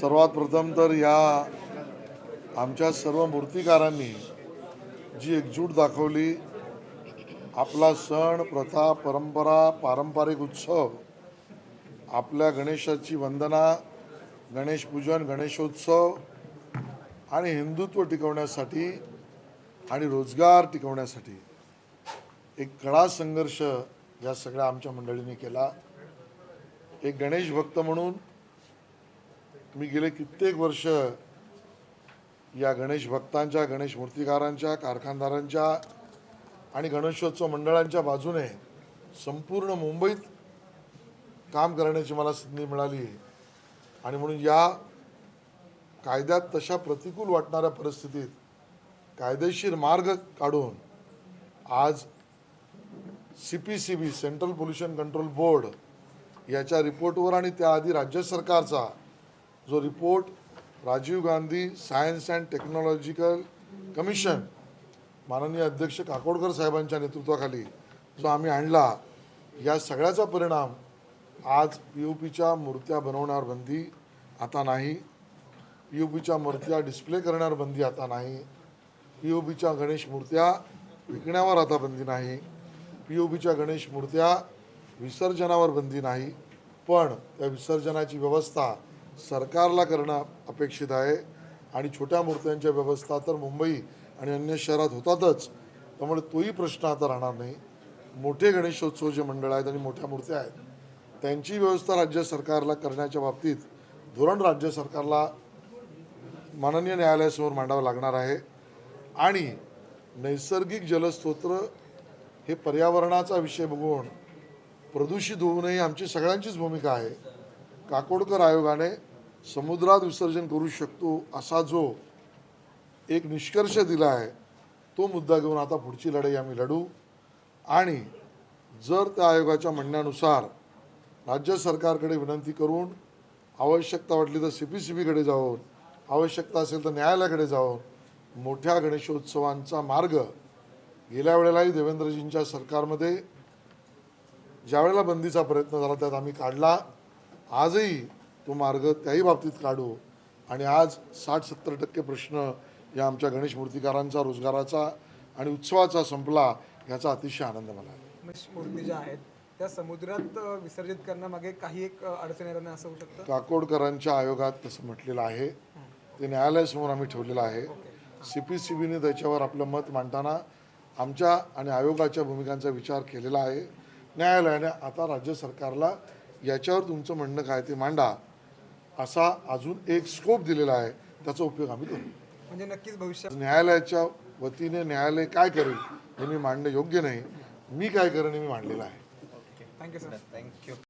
सर्वात प्रथम तर या आमच्या सर्व मूर्तिकारांनी जी एकजूट दाखवली आपला सण प्रथा परंपरा पारंपरिक उत्सव आपल्या गणेशाची वंदना गणेश पूजन गणेशोत्सव आणि हिंदुत्व टिकवण्यासाठी आणि रोजगार टिकवण्यासाठी एक कडा संघर्ष या सगळ्या आमच्या मंडळींनी केला. एक गणेश भक्त म्हणून मी गेले कित्येक वर्ष या गणेश भक्तांच्या गणेश मूर्तिकारांच्या कारखानदारांच्या आणि गणेशोत्सव मंडळांच्या बाजूने संपूर्ण मुंबईत काम करण्याची मला संधी मिळाली. आणि म्हणून या कायद्यात तशा प्रतिकूल वाटणाऱ्या परिस्थितीत कायदेशीर मार्ग काढून आज C P C B central pollution control board याच्या रिपोर्टवर आणि त्याआधी राज्य सरकारचा जो report Rajiv Gandhi science and technological commission माननीय अध्यक्ष काकोडकर साहेबांच्या नेतृत्वाखाली जो आम्ही आणला या सगळ्याचा परिणाम आज पी यू पीच्या मूर्त्या बनवण्यावर बंदी आता नाही पी यू पीच्या मूर्त्या डिस्प्ले करण्यावर बंदी आता नाही पी यू पीच्या गणेश मूर्त्या विकण्यावर आता बंदी नाही पी यू पीच्या गणेश मूर्त्या विसर्जनावर बंदी नाही पण त्या विसर्जनाची व्यवस्था सरकारला करणं अपेक्षित आहे. आणि छोट्या मूर्त्यांच्या व्यवस्था तर मुंबई आणि अन्य शहरात होतातच. त्यामुळे तोही प्रश्न आता राहणार नाही. मोठे गणेशोत्सव जे मंडळ आहेत आणि मोठ्या मूर्त्या आहेत. त्यांची व्यवस्था राज्य सरकारला करण्याच्या बाबतीत धोरण राज्य सरकारला माननीय न्यायालयासमोर मांडावं लागणार आहे. आणि नैसर्गिक जलस्रोत्र हे पर्यावरणाचा विषय बघून प्रदूषित होऊ नये आमची सगळ्यांचीच भूमिका आहे. काकोडकर आयोगाने समुद्रात विसर्जन करू शकतो असा जो एक निष्कर्ष दिला आहे तो मुद्दा घेऊन आता पुढची लढाई आम्ही लढू. आणि जर त्या आयोगाच्या म्हणण्यानुसार राज्य सरकारकडे विनंती करून आवश्यकता वाटली तर सी पी सी बीकडे जाऊन आवश्यकता असेल तर न्यायालयाकडे जाऊन मोठ्या गणेशोत्सवांचा मार्ग गेल्या वेळेलाही देवेंद्रजींच्या सरकारमध्ये ज्यावेळेला बंदीचा प्रयत्न झाला त्यात आम्ही काढला. आजही तो मार्ग त्याही बाबतीत काढू आणि आज साठ सत्तर टक्के प्रश्न या आमच्या गणेश मूर्तिकारांचा रोजगाराचा आणि उत्सवाचा संपला याचा अतिशय आनंद मला आहे. मूर्ती ज्या आहेत त्या समुद्रात विसर्जित करण्यामागे काही एक अडचण येणं असं होऊ शकतं? काकोडकरांच्या आयोगात तसं म्हटलेलं आहे. ते न्यायालयासमोर आम्ही ठेवलेलं आहे. सी पी सी बीने त्याच्यावर आपलं मत मांडताना आमच्या आणि आयोगाच्या भूमिकांचा विचार केलेला आहे. न्यायालयाने आता राज्य सरकारला याच्यावर तुमचं म्हणणं काय ते मांडा. असा अजून एक स्कोप दिलेला आहे. त्याचा उपयोग आम्ही करू. म्हणजे नक्कीच भविष्यात न्यायालयाच्या वतीने न्यायालय काय करेल हे मी मांडणं योग्य नाही. मी काय करेन हे मी मांडलेलं आहे. Thank you sir thank you